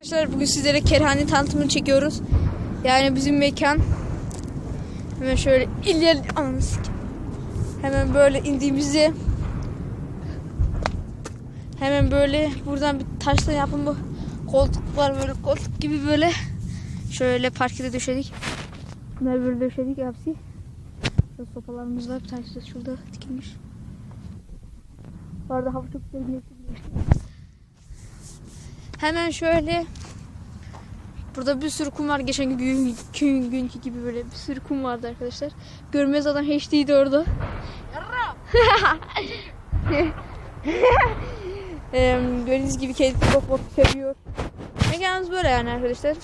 Arkadaşlar bugün sizlere kerhane tanıtımını çekiyoruz. Yani bizim mekan. Hemen şöyle iler ananı sikeyim. Hemen böyle indiğimizde hemen böyle buradan bir taşla yapımı koltuk var böyle koltuk gibi böyle şöyle parkede döşedik. Bunları böyle döşedik hepsi. Sopalarımız var. Bir tanesi şurada dikilmiş. Arada hava çok güzel. Hemen şöyle Burada bir sürü kum var. Geçen gün, gün günkü gibi böyle bir sürü kum vardı arkadaşlar. Görmez adam HD'ydi orada. Em, Gördüğünüz gibi kedi bok bok seviyor. Mekanımız böyle yani arkadaşlar.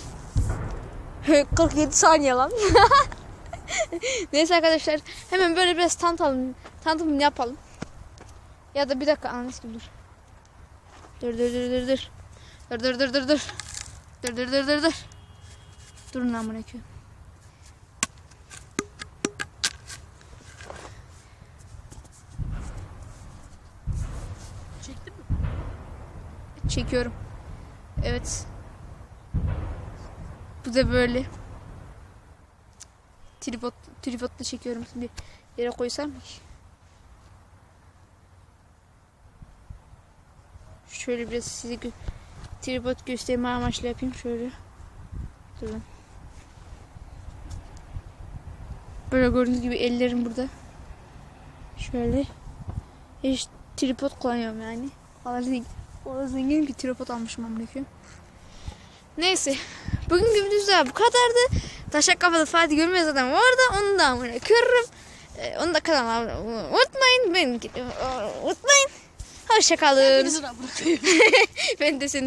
47 saniye lan. Neyse arkadaşlar hemen böyle biraz tanıtalım. Tanıtımını yapalım. Ya da bir dakika analiz gibi dur. Dur dur dur dur dur. Dur dur dur dur dur. Dur dur dur dur dur. Durun lan bırakıyorum. Çektin mi? Çekiyorum. Evet. Bu da böyle. Tripod, tripodla çekiyorum. Şimdi yere koysam ki. Şöyle biraz size gö tripod gösterme amaçlı yapayım. Şöyle. Durun. Böyle gördüğünüz gibi ellerim burada. Şöyle. Hiç tripod kullanıyorum yani. Valla zengin, bir tripod almışım amına. Neyse. Bugünkü videomuzda bu kadardı. Taşak kafalı Fatih görmez adam vardı. Onu da amına kırırım. Ee, onu da olmayı unutmayın. Ben unutmayın. Hoşçakalın. Ben de senin